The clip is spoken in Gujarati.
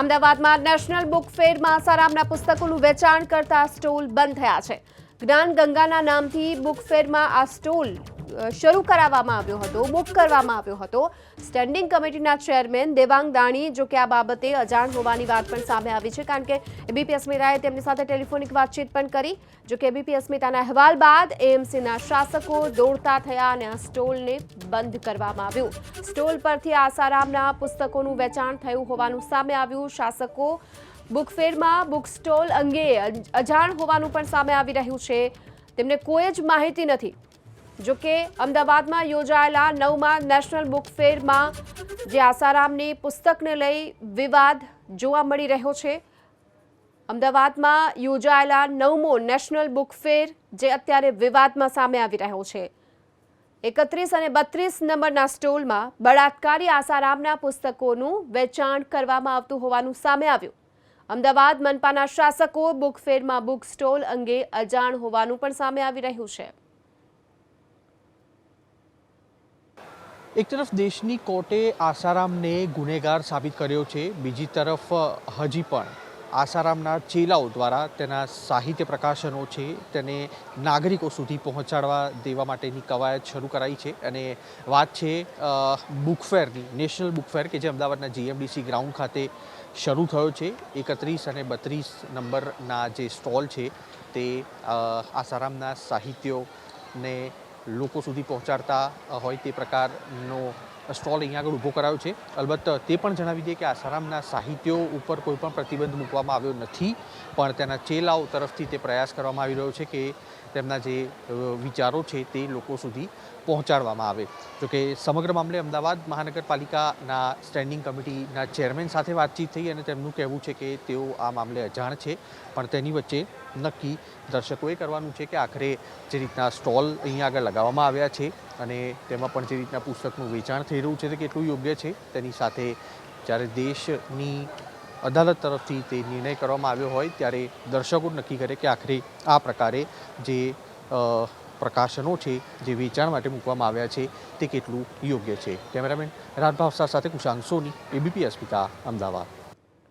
અમદાવાદમાં નેશનલ બુક ફેરમાં આસારામના પુસ્તકોનું વેચાણ કરતા સ્ટોલ બંધ થયા છે. જ્ઞાન ગંગાના નામથી બુક ફેરમાં આ સ્ટોલ શરૂ કરાવવામાં આવ્યો હતો, બુક કરવામાં આવ્યો હતો. સ્ટેન્ડિંગ કમિટીના ચેરમેન દેવાંગ દાણી, જો કે આ બાબતે અજાણ હોવાની વાત પણ સામે આવી છે, કારણ કે એબીપી અસ્મિતાએ તેમની સાથે ટેલિફોનિક વાતચીત પણ કરી. જો કે એબીપી અસ્મિતાના અહેવાલ બાદ એએમસીના શાસકો દોડતા થયા અને આ સ્ટોલને બંધ કરવામાં આવ્યું. સ્ટોલ પરથી આસારામના પુસ્તકોનું વેચાણ થયું હોવાનું સામે આવ્યું. શાસકો બુકફેરમાં બુક સ્ટોલ અંગે અજાણ હોવાનું પણ સામે આવી રહ્યું છે. તેમને કોઈ જ માહિતી નથી. જો કે અમદાવાદમાં યોજાયેલા નવમા નેશનલ બુક ફેરમાં જે આસારામની પુસ્તકને લઈ વિવાદ જોવા મળી રહ્યો છે. અમદાવાદમાં યોજાયેલા નવમો નેશનલ બુક ફેર જે અત્યારે વિવાદમાં સામે આવી રહ્યો છે. એકત્રીસ અને બત્રીસ નંબરના સ્ટોલમાં બળાત્કારી આસારામના પુસ્તકોનું વેચાણ કરવામાં આવતું હોવાનું સામે આવ્યું. અમદાવાદ મનપાના શાસકો બુક ફેરમાં બુક સ્ટોલ અંગે અજાણ હોવાનું પણ સામે આવી રહ્યું છે. એક તરફ દેશની કોર્ટે આસારામને ગુનેગાર સાબિત કર્યો છે, બીજી તરફ હજી પણ આસારામના ચેલાઓ દ્વારા તેના સાહિત્ય પ્રકાશનો છે, તેને નાગરિકો સુધી પહોંચાડવા દેવા માટેની કવાયત શરૂ કરાઈ છે અને વાત છે બુકફેરની નેશનલ બુકફેર કે જે અમદાવાદના જીએમડીસી ગ્રાઉન્ડ ખાતે શરૂ થયો છે. એકત્રીસ અને બત્રીસ નંબરના જે સ્ટોલ છે તે આસારામના સાહિત્યોને લોકો સુધી પહોંચાડતા હોય તે પ્રકારનો સ્ટોલ અહીંયા આગળ ઊભો કરાયો છે. અલબત્ત તે પણ જણાવી દઈએ કે આસારામના સાહિત્યો ઉપર કોઈ પણ પ્રતિબંધ મૂકવામાં આવ્યો નથી, પણ તેના ચેલાઓ તરફથી તે પ્રયાસ કરવામાં આવી રહ્યો છે કે તેમના જે વિચારો છે તે લોકો સુધી પહોંચાડવામાં આવે. જોકે સમગ્ર મામલે અમદાવાદ મહાનગરપાલિકાના સ્ટેન્ડિંગ કમિટીના ચેરમેન સાથે વાતચીત થઈ અને તેમનું કહેવું છે કે તેઓ આ મામલે અજાણ છે, પણ તેની વચ્ચે નક્કી દર્શકોએ કરવાનું છે કે આખરે જે રીતના સ્ટોલ અહીંયા આગળ લગાવવામાં આવ્યા છે અને તેમાં પણ જે રીતના પુસ્તકનું વેચાણ થઈ રહ્યું છે, તે કેટલું યોગ્ય છે, તેની સાથે જ્યારે દેશની અદાલત તરફથી તે નિર્ણય કરવામાં આવ્યો હોય, ત્યારે દર્શકો નક્કી કરે કે આખરે આ પ્રકારે જે પ્રકાશનો છે, જે વેચાણ માટે મૂકવામાં આવ્યા છે, તે કેટલું યોગ્ય છે. કેમેરામેન રાજભાવસા સાથે કુશાંક સોની એબીપી અસ્મિતા અમદાવાદ.